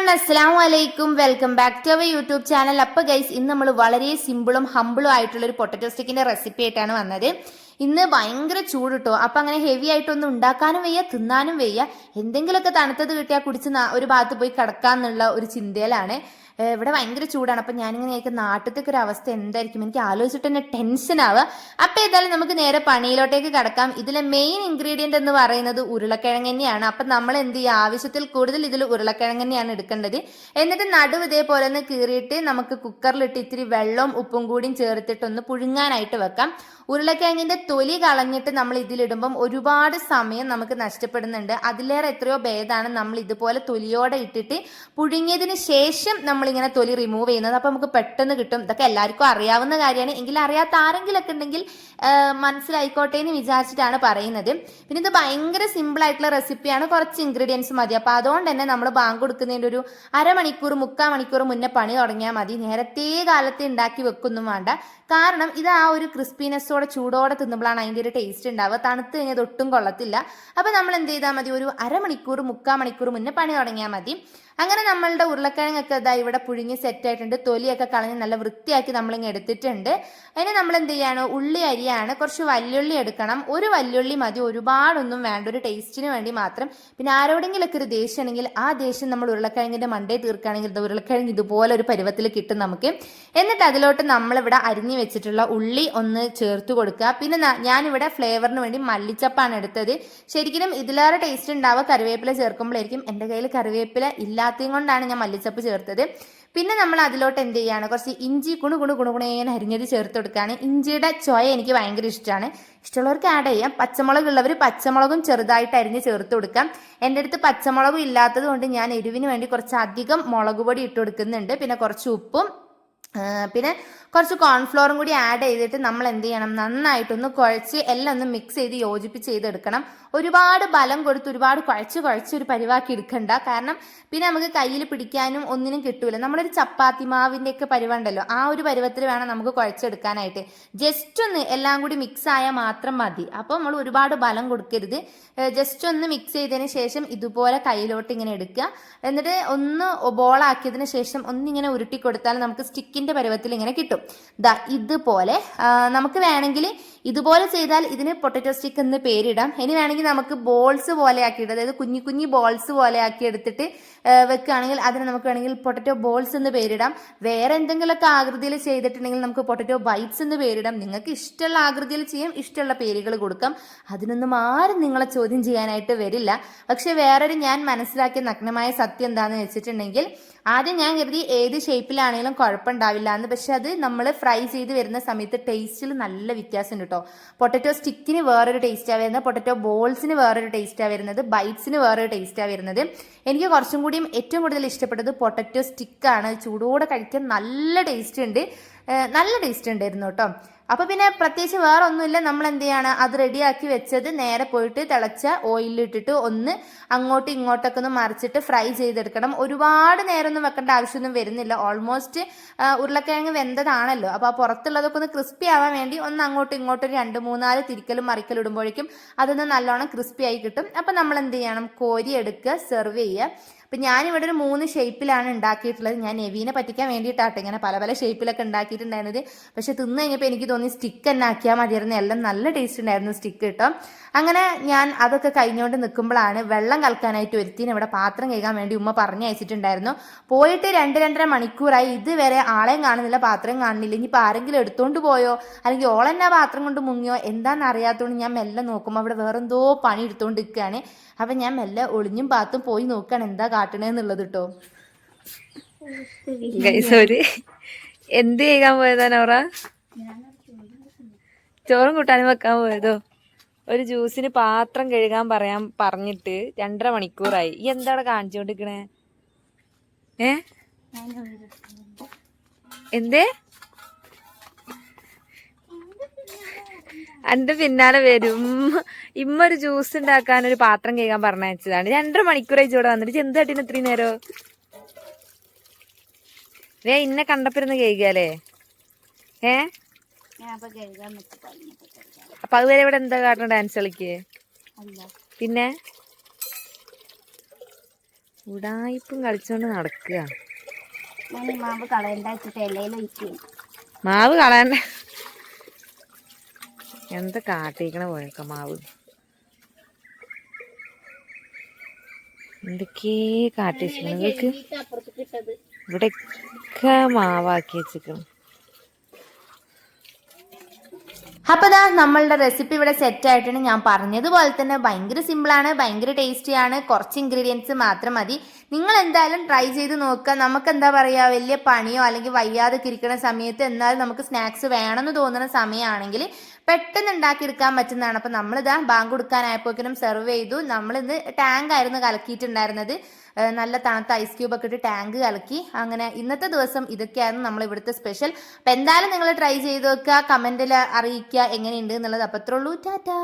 One അസ്സാം വലൈക്കും welcome back to our YouTube channel അപ്പോൾ ഗൈസ് ഇന്ന് നമ്മൾ വളരെ സിമ്പിളും ഹമ്പിളും ആയിട്ടുള്ള ഒരു പൊട്ടറ്റോ സ്റ്റിക്കിന്റെ റെസിപ്പി ആയിട്ടാണ് വന്നത്. ഇന്ന് ഭയങ്കര ചൂട് കിട്ടും അപ്പം അങ്ങനെ ഹെവി ആയിട്ടൊന്നും ഉണ്ടാക്കാനും വയ്യ തിന്നാനും വയ്യ. എന്തെങ്കിലുമൊക്കെ തണുത്തത് കിട്ടിയാൽ കുടിച്ച് ഒരു ഭാഗത്ത് പോയി കിടക്കാന്നുള്ള ഒരു ചിന്തയിലാണ്. ഇവിടെ ഭയങ്കര ചൂടാണ്. അപ്പം ഞാനിങ്ങനെ എനിക്ക് നാട്ടിലത്തേക്ക് ഒരു അവസ്ഥ എന്തായിരിക്കും? എനിക്ക് ആലോചിച്ചിട്ട് തന്നെ ടെൻഷൻ ആവുക. അപ്പം ഏതായാലും നമുക്ക് നേരെ പണിയിലോട്ടേക്ക് കടക്കാം. ഇതിലെ മെയിൻ ഇൻഗ്രീഡിയന്റ് എന്ന് പറയുന്നത് ഉരുളക്കിഴങ്ങ് തന്നെയാണ്. അപ്പം നമ്മൾ എന്ത് ചെയ്യുക? ആവശ്യത്തിൽ കൂടുതൽ ഇതിൽ ഉരുളക്കിഴങ്ങ് തന്നെയാണ് എടുക്കേണ്ടത്. എന്നിട്ട് നടുവ് ഇതേപോലെ ഒന്ന് കീറിയിട്ട് നമുക്ക് കുക്കറിലിട്ട് ഇത്തിരി വെള്ളവും ഉപ്പും കൂടിയും ചേർത്തിട്ട് ഒന്ന് പുഴുങ്ങാനായിട്ട് വെക്കാം. ഉരുളക്കിഴങ്ങിന്റെ തൊലി കളഞ്ഞിട്ട് നമ്മൾ ഇതിലിടുമ്പം ഒരുപാട് സമയം നമുക്ക് നഷ്ടപ്പെടുന്നുണ്ട്. അതിലേറെ എത്രയോ ഭേദമാണ് നമ്മൾ ഇതുപോലെ തൊലിയോടെ ഇട്ടിട്ട് പുഴുങ്ങിയതിന് ശേഷം നമ്മളിങ്ങനെ തൊലി റിമൂവ് ചെയ്യുന്നത്. അപ്പോൾ നമുക്ക് പെട്ടെന്ന് കിട്ടും. ഇതൊക്കെ എല്ലാവർക്കും അറിയാവുന്ന കാര്യമാണ്. എങ്കിൽ അറിയാത്ത ആരെങ്കിലൊക്കെ ഉണ്ടെങ്കിൽ മനസ്സിലായിക്കോട്ടെ എന്ന് വിചാരിച്ചിട്ടാണ് പറയുന്നത്. പിന്നെ ഇത് ഭയങ്കര സിമ്പിൾ ആയിട്ടുള്ള റെസിപ്പിയാണ് കുറച്ച് ഇൻഗ്രീഡിയൻസ് മതി. അപ്പോൾ അതുകൊണ്ട് തന്നെ നമ്മൾ ബാങ്ക് കൊടുക്കുന്നതിന്റെ ഒരു അരമണിക്കൂർ മുക്കാൽ മണിക്കൂർ മുന്നേ പണി തുടങ്ങിയാൽ മതി. നേരത്തെ കാലത്ത് ഉണ്ടാക്കി വെക്കൊന്നും വേണ്ട. കാരണം ഇത് ആ ഒരു ക്രിസ്പിനെസ്സോടെ ചൂടോടെ തിന്നുമ്പോഴാണ് അതിന്റെ ഒരു ടേസ്റ്റ് ഉണ്ടാവുക. തണുത്ത് കഴിഞ്ഞാൽ ഒട്ടും കൊള്ളത്തില്ല. അപ്പോൾ നമ്മൾ എന്ത് ചെയ്താൽ മതി? ഒരു അരമണിക്കൂർ മുക്കാൽ മണിക്കൂർ മുന്നേ പണി തുടങ്ങിയാൽ മതി. അങ്ങനെ നമ്മളുടെ ഉരുളക്കിഴങ്ങൊക്കെ ഇതാ ഇവിടെ പുഴുങ്ങി സെറ്റ് ആയിട്ടുണ്ട്. തൊലിയൊക്കെ കളഞ്ഞ് നല്ല വൃത്തിയാക്കി നമ്മളിങ്ങ് എടുത്തിട്ടുണ്ട്. അതിന് നമ്മൾ എന്ത് ചെയ്യാണ്? ഉള്ളി അരിയാണ്. കുറച്ച് വല്യുള്ളി എടുക്കണം. ഒരു വല്യുള്ളി മതി. ഒരുപാടൊന്നും വേണ്ട. ഒരു ടേസ്റ്റിന് വേണ്ടി മാത്രം. പിന്നെ ആരോടെങ്കിലൊക്കെ ഒരു ദേഷ്യമാണെങ്കിൽ ആ ദേഷ്യം നമ്മൾ ഉരുളക്കിഴങ്ങിന്റെ മണ്ടേ തീർക്കുകയാണെങ്കിൽ ഉരുളക്കിഴങ്ങ് ഇതുപോലെ ഒരു പരുവത്തിൽ കിട്ടും നമുക്ക്. എന്നിട്ട് അതിലോട്ട് നമ്മളിവിടെ അരിഞ്ഞു വെച്ചിട്ടുള്ള ഉള്ളി ഒന്ന് ചേർത്ത് കൊടുക്കുക. പിന്നെ ഞാനിവിടെ ഫ്ലേവറിന് വേണ്ടി മല്ലിച്ചപ്പാണ് എടുത്തത്. ശരിക്കും ഇതിലേറെ ടേസ്റ്റ് ഉണ്ടാവുക. കറിവേപ്പില ചേർക്കുമ്പോഴായിരിക്കും എന്റെ കയ്യിൽ കറിവേപ്പില ഇല്ലാത്തതും കൊണ്ടാണ് ഞാൻ മല്ലിച്ചപ്പ് ചേർത്തത്. പിന്നെ നമ്മൾ അതിലോട്ട് എന്ത് ചെയ്യാണ്? കുറച്ച് ഇഞ്ചി കുണു കുണു കുണു കുണുകുണേന്ന് അരിഞ്ഞത് ചേർത്ത് കൊടുക്കുകയാണ്. ഇഞ്ചിയുടെ ചോയ എനിക്ക് ഭയങ്കര ഇഷ്ടമാണ്. ഇഷ്ടമുള്ളവർക്ക് ആഡ് ചെയ്യാം. പച്ചമുളക് ഉള്ളവർ പച്ചമുളകും ചെറുതായിട്ട് അരിഞ്ഞ് ചേർത്ത് കൊടുക്കാം. എന്റെ അടുത്ത് പച്ചമുളകും ഇല്ലാത്തത് കൊണ്ട് ഞാൻ എരിവിന് വേണ്ടി കുറച്ച് അധികം മുളക് പൊടി ഇട്ട് കൊടുക്കുന്നുണ്ട്. പിന്നെ കുറച്ച് ഉപ്പും പിന്നെ കുറച്ച് കോൺഫ്ലോറും കൂടി ആഡ് ചെയ്തിട്ട് നമ്മൾ എന്ത് ചെയ്യണം? നന്നായിട്ടൊന്ന് കുഴച്ച് എല്ലാം ഒന്ന് മിക്സ് ചെയ്ത് യോജിപ്പിച്ച് ചെയ്തെടുക്കണം. ഒരുപാട് ബലം കൊടുത്ത് ഒരുപാട് കുഴച്ച് കുഴച്ച് ഒരു പരിവാക്കി എടുക്കണ്ട. കാരണം പിന്നെ നമുക്ക് കയ്യിൽ പിടിക്കാനും ഒന്നിനും കിട്ടൂല. നമ്മളൊരു ചപ്പാത്തി മാവിന്റെ ഒക്കെ പരിവുണ്ടല്ലോ. ആ ഒരു പരുവത്തിൽ വേണം നമുക്ക് കുഴച്ചെടുക്കാനായിട്ട്. ജസ്റ്റ് ഒന്ന് എല്ലാം കൂടി മിക്സ് ആയാൽ മാത്രം മതി. അപ്പോൾ നമ്മൾ ഒരുപാട് ബലം കൊടുക്കരുത്. ജസ്റ്റ് ഒന്ന് മിക്സ് ചെയ്തതിന് ശേഷം ഇതുപോലെ കയ്യിലോട്ട് ഇങ്ങനെ എടുക്കുക. എന്നിട്ട് ഒന്ന് ബോളാക്കിയതിന് ശേഷം ഒന്നിങ്ങനെ ഉരുട്ടി കൊടുത്താൽ നമുക്ക് സ്റ്റിക്കിന്റെ പരുവത്തിൽ ഇങ്ങനെ കിട്ടും. ദാ ഇതുപോലെ നമുക്ക് വേണമെങ്കിൽ ഇതുപോലെ ചെയ്താൽ ഇതിന് പൊട്ടറ്റോ സ്റ്റിക്ക് എന്ന് പേരിടാം. ഇനി വേണമെങ്കിൽ നമുക്ക് ബോൾസ് പോലെ ആക്കിയിട്ട് അതായത് കുഞ്ഞു കുഞ്ഞു ബോൾസ് പോലെ ആക്കി എടുത്തിട്ട് വെക്കുകയാണെങ്കിൽ അതിന് നമുക്ക് വേണമെങ്കിൽ പൊട്ടറ്റോ ബോൾസ് എന്ന് പേരിടാം. വേറെ എന്തെങ്കിലുമൊക്കെ ആകൃതിയിൽ ചെയ്തിട്ടുണ്ടെങ്കിൽ നമുക്ക് പൊട്ടറ്റോ ബൈറ്റ്സ് എന്ന് പേരിടാം. നിങ്ങൾക്ക് ഇഷ്ടമുള്ള ആകൃതിയിൽ ചെയ്യാം ഇഷ്ടമുള്ള പേരുകൾ കൊടുക്കാം. അതിനൊന്നും ആരും നിങ്ങളെ ചോദ്യം ചെയ്യാനായിട്ട് വരില്ല. പക്ഷെ വേറൊരു ഞാൻ മനസ്സിലാക്കിയ നഗ്നമായ സത്യം എന്താണെന്ന് വെച്ചിട്ടുണ്ടെങ്കിൽ ആദ്യം ഞാൻ കരുതി ഏത് ഷേപ്പിലാണെങ്കിലും കുഴപ്പമുണ്ടാവില്ല എന്ന്. പക്ഷെ അത് നമ്മൾ ഫ്രൈ ചെയ്ത് വരുന്ന സമയത്ത് ടേസ്റ്റിൽ നല്ല വ്യത്യാസം ഉണ്ട് കേട്ടോ പൊട്ടറ്റോ സ്റ്റിക്കിന് വേറൊരു ടേസ്റ്റാണ് വരുന്നത്. പൊട്ടറ്റോ ബോൾസിന് വേറൊരു ടേസ്റ്റാണ് വരുന്നത്. ബൈറ്റ്സിന് വേറൊരു ടേസ്റ്റാണ് വരുന്നത്. എനിക്ക് കുറച്ചും കൂടിയും ഏറ്റവും കൂടുതൽ ഇഷ്ടപ്പെട്ടത് പൊട്ടറ്റോ സ്റ്റിക്കാണ് ചൂടോടെ കഴിക്കാൻ നല്ല ടേസ്റ്റ് ഉണ്ട്. നല്ല ടേസ്റ്റ് ഉണ്ടായിരുന്നു കേട്ടോ. അപ്പോൾ പിന്നെ പ്രത്യേകിച്ച് വേറെ ഒന്നുമില്ല നമ്മൾ എന്ത് ചെയ്യാണ് അത് റെഡിയാക്കി വെച്ചത് നേരെ പോയിട്ട് തിളച്ച ഓയിലിട്ടിട്ട് ഒന്ന് അങ്ങോട്ടും ഇങ്ങോട്ടൊക്കെ ഒന്ന് മറിച്ചിട്ട് ഫ്രൈ ചെയ്തെടുക്കണം. ഒരുപാട് നേരമൊന്നും വെക്കേണ്ട ആവശ്യമൊന്നും വരുന്നില്ല. ഓൾമോസ്റ്റ് ഉരുളക്കിഴങ്ങ് വെന്തതാണല്ലോ. അപ്പോൾ ആ പുറത്തുള്ളതൊക്കെ ഒന്ന് ക്രിസ്പി ആവാൻ വേണ്ടി ഒന്ന് അങ്ങോട്ടും ഇങ്ങോട്ടും രണ്ട് മൂന്നാൽ തിരിക്കലും മറിക്കലും ഇടുമ്പോഴേക്കും അതൊന്ന് നല്ലോണം ക്രിസ്പി ആയി കിട്ടും. അപ്പോൾ നമ്മൾ എന്ത് ചെയ്യണം കോരി എടുക്കുക സെർവ് ചെയ്യുക. അപ്പം ഞാനിവിടെ ഒരു മൂന്ന് ഷേപ്പിലാണ് ഉണ്ടാക്കിയിട്ടുള്ളത്. ഞാൻ നെവീനെ പറ്റിക്കാൻ വേണ്ടിയിട്ടാട്ടെ ഇങ്ങനെ പല പല ഷേപ്പിലൊക്കെ ഉണ്ടാക്കിയിട്ടുണ്ടായിരുന്നത്. പക്ഷെ തിന്നു കഴിഞ്ഞപ്പോൾ എനിക്ക് തോന്നി സ്റ്റിക്ക് തന്നെ ആക്കിയാൽ മതിയായിരുന്നു. എല്ലാം നല്ല ടേസ്റ്റ് ഉണ്ടായിരുന്നു സ്റ്റിക്ക് കേട്ടോ അങ്ങനെ ഞാൻ അതൊക്കെ കഴിഞ്ഞുകൊണ്ട് നിൽക്കുമ്പോഴാണ് വെള്ളം കലക്കാനായിട്ട് ഒരുത്തിന് ഇവിടെ പാത്രം കഴുകാൻ വേണ്ടി ഉമ്മ പറഞ്ഞു അയച്ചിട്ടുണ്ടായിരുന്നു. പോയിട്ട് രണ്ട് രണ്ടര മണിക്കൂറായി. ഇതുവരെ ആളെയും കാണുന്നില്ല പാത്രം കാണുന്നില്ല. ഇനിയിപ്പോൾ ആരെങ്കിലും എടുത്തുകൊണ്ട് പോയോ? അല്ലെങ്കിൽ ഓളെന്നെ പാത്രം കൊണ്ട് മുങ്ങിയോ? എന്താണെന്ന് അറിയാത്തതുകൊണ്ട് ഞാൻ മെല്ലെ നോക്കുമ്പോൾ അവിടെ വേറെന്തോ പണി എടുത്തുകൊണ്ട് നിൽക്കുകയാണ് അപ്പം ഞാൻ മെല്ലെ ഒളിഞ്ഞും പാത്തും പോയി നോക്കുകയാണ് എന്താ കാട്ടണേന്നുള്ളത് കേട്ടോ ഒരു എന്ത് ചെയ്യാൻ പോയതാ നൗറ? ചോറും കൂട്ടാനും വെക്കാൻ പോയതോ? ഒരു ജ്യൂസിന് പാത്രം കഴുകാൻ പറയാൻ പറഞ്ഞിട്ട് രണ്ടര മണിക്കൂറായി. ഈ എന്താണ് കാണിച്ചോണ്ടിരിക്കണേ? ഏ? എന്തേ? എന്റെ പിന്നാലെ വരും. ഇമ്മ ഒരു ജ്യൂസ് ഉണ്ടാക്കാൻ ഒരു പാത്രം കേൾക്കാൻ പറഞ്ഞയച്ചതാണ്. രണ്ടര മണിക്കൂറായി ഇവിടെ വന്നിട്ട്. എന്ത് തട്ടിന് ഇത്രയും നേരോ? വേ ഇന്നെ കണ്ടപ്പിരുന്ന് കേൾക്കാലേ ഏ? അപ്പൊ അതുവരെ ഇവിടെ എന്താ കാട്ടണ ഡാൻസ് കളിക്ക്? പിന്നെ? ഉടായിപ്പും കളിച്ചോണ്ട് നടക്കുക മാവ് കളയണ്ട വെച്ചിട്ട് ഇലയിൽ ഒഴിക്കും മാവ് കളയണ്ട എന്താ കാട്ടിക്കണ പോയൊക്കെ മാവ്? എന്തൊക്കെ കാട്ടി വെച്ചിരിക്കണ ഇവർക്ക് ഇവിടെയൊക്കെ മാവാക്കി വെച്ചിരിക്കണം. അപ്പൊ ദാ നമ്മളുടെ റെസിപ്പി ഇവിടെ സെറ്റ് ആയിട്ടാണ് ഞാൻ പറഞ്ഞതുപോലെ തന്നെ ഭയങ്കര സിമ്പിളാണ് ഭയങ്കര ടേസ്റ്റിയാണ് കുറച്ച് ഇൻഗ്രീഡിയൻസ് മാത്രം മതി. നിങ്ങൾ എന്തായാലും ട്രൈ ചെയ്ത് നോക്കുക. നമുക്ക് എന്താ പറയുക വലിയ പണിയോ അല്ലെങ്കിൽ വയ്യാതെ കിരിക്കണ സമയത്ത് എന്നാലും നമുക്ക് സ്നാക്സ് വേണമെന്ന് തോന്നുന്ന സമയമാണെങ്കിൽ പെട്ടെന്ന് ഉണ്ടാക്കിയെടുക്കാൻ പറ്റുന്നതാണ്. അപ്പം നമ്മളിതാ ബാങ്ക് കൊടുക്കാനായപ്പോക്കിനും സെർവ് ചെയ്തു. നമ്മളിന്ന് ടാങ്ക് ആയിരുന്നു കലക്കിയിട്ടുണ്ടായിരുന്നത്. നല്ല തണുത്ത ഐസ് ക്യൂബ് ഒക്കെ ഇട്ട് ടാങ്ക് കലക്കി. അങ്ങനെ ഇന്നത്തെ ദിവസം ഇതൊക്കെയായിരുന്നു നമ്മൾ ഇവിടുത്തെ സ്പെഷ്യൽ അപ്പം എന്തായാലും നിങ്ങൾ ട്രൈ ചെയ്ത് നോക്കുക കമന്റിൽ അറിയിക്കുക എങ്ങനെയുണ്ട് എന്നുള്ളത്. അപ്പം അത്രേ ഉള്ളൂ. ടാറ്റാ.